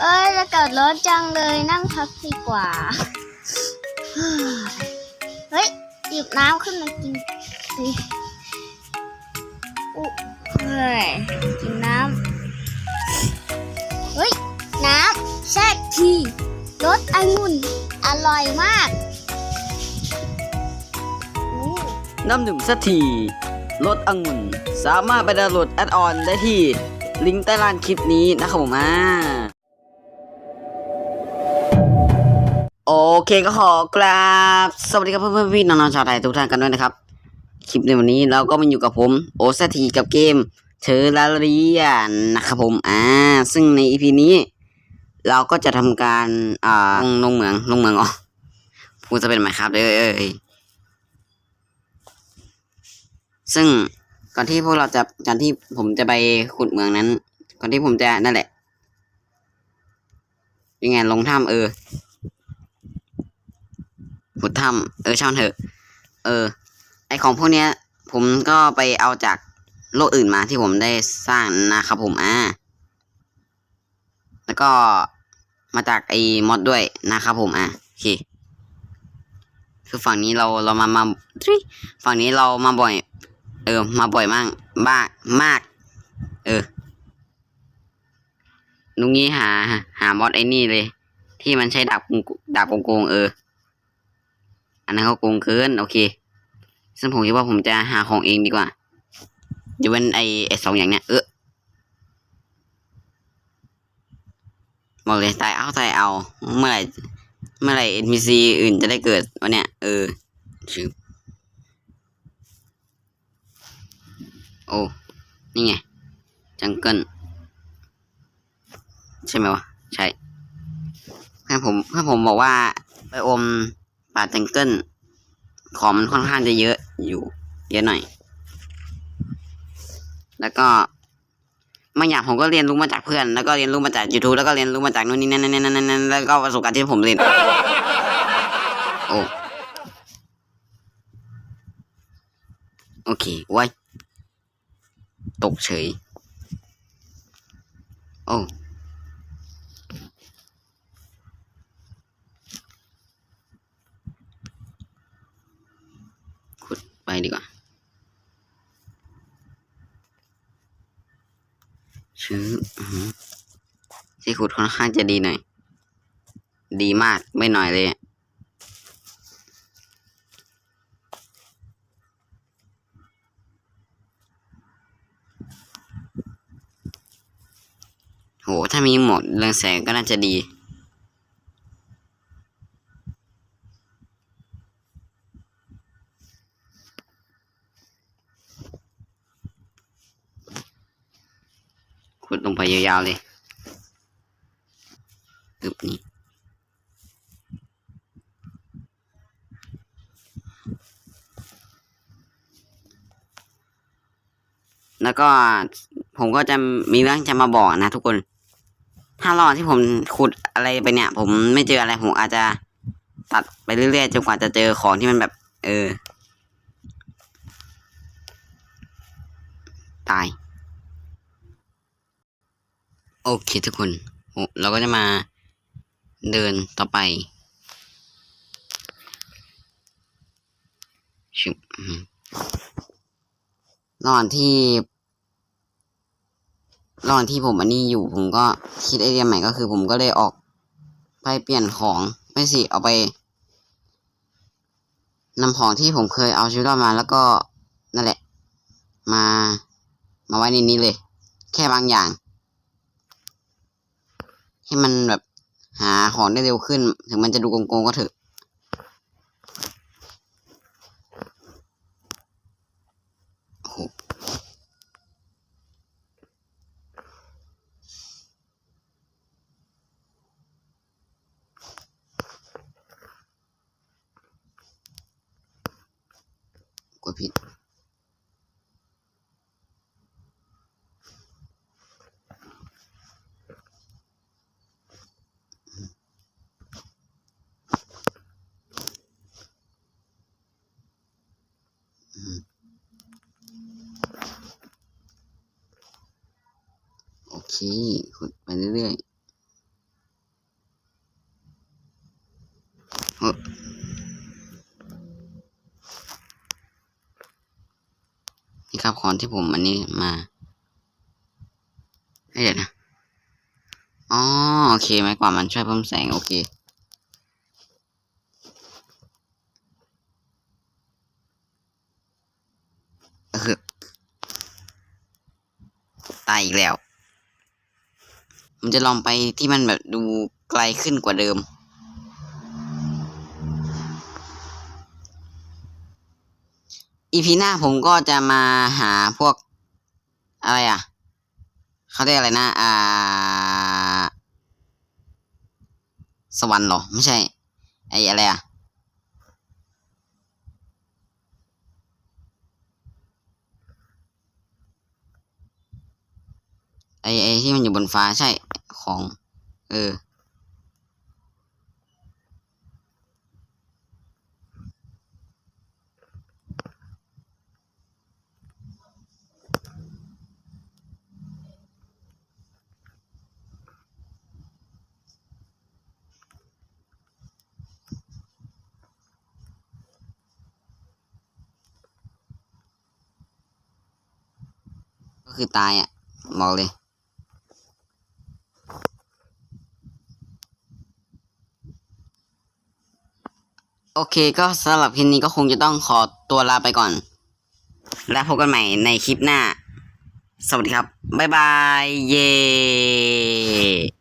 เอ้ยจะเกิดรถจังเลยนั่งพักดีกว่า เฮ้ยหยิบน้ำขึ้นมากินสิอุ๊เฮ้ยกินน้ำ เฮ้ย น้ำแช่ทีรสองุ่นอร่อยมากน้ำดื่มสักทีรสองุ่น สามารถไปดาวน์โหลดแอดออนได้ที่ ลิงก์ใต้ล่างคลิปนี้นะครับผมอ่า เคก็ขอกราบสวัสดีครับเพื่อนๆพี่น้องๆชาวไทยทุกท่านกันด้วยนะครับ คลิปในวันนี้เราก็มาอยู่กับผมโอซทีกับเกมเชอร์ลาเรียนนะครับผมอ่าซึ่งในอีพีนี้ เราก็จะทำการอ่าลงเหมืองลงเหมืองอ๋อพูดจะเป็นไหมครับเอ้ยเอ้ยซึ่งก่อนที่พวกเราจะก่อนที่ผมจะไปขุดเมืองนั้น ก่อนที่ผมจะนั่นแหละยังไงลงถ้ำเออ ขุดถ้ำเออช่างเถอะ เออ ไอของพวกเนี้ย ผมก็ไปเอาจากโลกอื่นมาที่ผมได้สร้างนะครับผมอ่าแล้วก็มาจากไอมอดด้วยนะครับผมอะโอเคคือฝั่งนี้เราเรามามาฝั่งนี้เรามาบ่อย เออ มาบ่อยมากมากมาก เออลุงนี้หา หามอดไอ้นี่เลย ที่มันใช้ดาบโกดาบโกงเออ นนั้นเขาโกงเกินโอเคซึ่งผมคิดว่าผมจะหาของเองดีกว่าอยู่เป็นไอไอสองอย่างเนี้ยเออบอกเลยตายเอาตายเอา เมื่อไหร่เมื่อไหร่ NPC อื่นจะได้เกิดวะเนี่ยเออชื่อโอ้นี่ไงจังเกิลใช่ไหมวะใช่เพื่อนผมเพื่อนผมบอกว่าไปอม ป่าจังเกิลของมันค่อนข้างจะเยอะอยู่ เยอะหน่อย แล้วก็บางอย่างผมก็เรียนรู้มาจากเพื่อน แล้วก็เรียนรู้มาจาก YouTube แล้วก็เรียนรู้มาจากนู่นนี่นั่นนั่นนั่นนั่นแล้วก็ประสบการณ์ที่ผมเรียนโอ้โอเคไว้ตกเฉย โอ้ ไปดีกว่าชื้อที่ขุดค่อนข้างจะดีหน่อย ดีมากไม่หน่อยเลยโห ถ้ามีหมดเรืองแสงก็น่าจะดี ขุดลงไปยาวๆเลยอึบนี่แล้วก็ผมก็จะมีเรื่องจะมาบอกนะทุกคน ถ้ารอบที่ผมขุดอะไรไปเนี่ย ผมไม่เจออะไรผมอาจจะตัดไปเรื่อยๆจนกว่าจะเจอของที่มันแบบ เออ ตาย โอเคทุกคนโอ้เราก็จะมาเดินต่อไปชิบอืมระหว่างที่ระหว่างที่ผมอันนี้อยู่ผมก็คิดไอเดียใหม่ก็คือผมก็เลยออกไปเปลี่ยนของไม่สิเอาไปนำของที่ผมเคยเอาชีวิตรอดมาแล้วก็นั่นแหละ มา มาไว้ในนี้เลย แค่บางอย่าง ให้มันแบบหาของได้เร็วขึ้น ถึงมันจะดูโกงๆก็เถอะกดผิด เคขุดไปเรื่อยๆนี่ครับคอนที่ผมอันนี้มาเดี๋ยนะ อ๋อ โอเคไม้กว่ามันช่วยเพิ่มแสง โอเคตายอีกแล้ว ผมจะลองไปที่มันแบบดูไกลขึ้นกว่าเดิม อีพีหน้าผมก็จะมาหาพวก อะไรอะ เขาเรียกอะไรนะ อ่า สวรรค์เหรอ ไม่ใช่ ไอ้อะไรอะไอ้ไอ้ที่มันอยู่บนฟ้าใช่ ของ เออ ก็คือตายอะบอกเลย โอเคก็สำหรับคลิปนี้ก็คงจะต้องขอตัวลาไปก่อน แล้วพบกันใหม่ในคลิปหน้า สวัสดีครับ บ๊ายบาย เย้